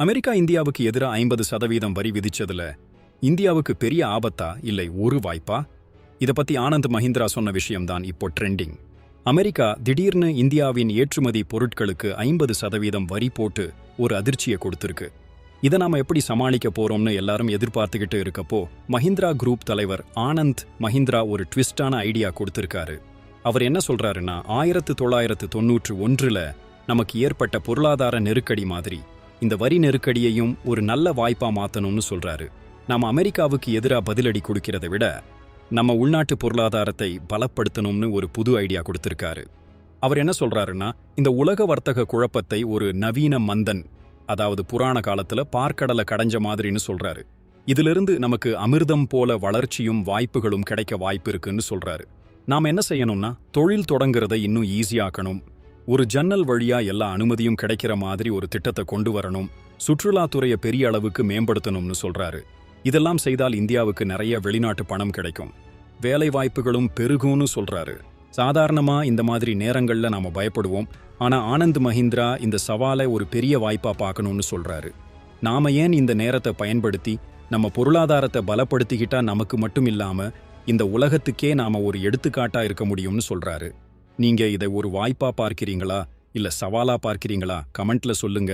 America இந்தியாவுக்கு எதிரா ஐம்பது சதவீதம் வரி விதிச்சதுல இந்தியாவுக்கு பெரிய ஆபத்தா இல்லை ஒரு வாய்ப்பா? இத பத்தி ஆனந்த் மஹிந்திரா சொன்ன விஷயம்தான் இப்போ ட்ரெண்டிங். அமெரிக்கா திடீர்னு இந்தியாவின் ஏற்றுமதி பொருட்களுக்கு ஐம்பது சதவீதம் வரி போட்டு ஒரு அதிர்ச்சியை கொடுத்திருக்கு. இதை நாம எப்படி சமாளிக்க போறோம்னு எல்லாரும் எதிர்பார்த்துக்கிட்டு இருக்கப்போ மஹிந்திரா குரூப் தலைவர் ஆனந்த் மஹிந்திரா ஒரு ட்விஸ்டான ஐடியா கொடுத்திருக்காரு. அவர் என்ன சொல்றாருன்னா ஆயிரத்து தொள்ளாயிரத்து தொன்னூற்று ஒன்றுல நமக்கு ஏற்பட்ட பொருளாதார நெருக்கடி மாதிரி இந்த வரி நெருக்கடியையும் ஒரு நல்ல வாய்ப்பா மாத்தணும்னு சொல்றாரு. நாம அமெரிக்காவுக்கு எதிரா பதிலடி கொடுக்கிறதை விட நம்ம உள்நாட்டு பொருளாதாரத்தை பலப்படுத்தணும்னு ஒரு புது ஐடியா கொடுத்திருக்காரு. அவர் என்ன சொல்றாருன்னா இந்த உலக வர்த்தக குழப்பத்தை ஒரு நவீன மந்தன் அதாவது புராண காலத்துல பார்க்கடலை கடைஞ்ச மாதிரின்னு சொல்றாரு. இதிலிருந்து நமக்கு அமிர்தம் போல வளர்ச்சியும் வாய்ப்புகளும் கிடைக்க வாய்ப்பு இருக்குன்னு சொல்றாரு. நாம என்ன செய்யணும்னா தொழில் தொடங்குறதை இன்னும் ஈஸியாக்கணும் ஒரு ஜன்னல் வழியா எல்லா அனுமதியும் கிடைக்கிற மாதிரி ஒரு திட்டத்தை கொண்டு வரணும் சுற்றுலாத்துறையை பெரிய அளவுக்கு மேம்படுத்தணும்னு சொல்றாரு. இதெல்லாம் செய்தால் இந்தியாவுக்கு நிறைய வெளிநாட்டு பணம் கிடைக்கும். வேலை வாய்ப்புகளும் பெருகும்னு சொல்றாரு. சாதாரணமா இந்த மாதிரி நேரங்கள்ல நாம பயப்படுவோம் ஆனா ஆனந்த் மஹிந்திரா இந்த சவாலை ஒரு பெரிய வாய்ப்பா பார்க்கணும்னு சொல்றாரு. நாம ஏன் இந்த நேரத்தை பயன்படுத்தி நம்ம பொருளாதாரத்தை பலப்படுத்திக்கிட்டா நமக்கு மட்டும் இல்லாம இந்த உலகத்துக்கே நாம ஒரு எடுத்துக்காட்டா இருக்க முடியும்னு சொல்றாரு. நீங்க இதை ஒரு வாய்ப்பா பார்க்கிறீங்களா? இல்ல சவாலா பார்க்கிறீங்களா? கமெண்ட்ல சொல்லுங்க.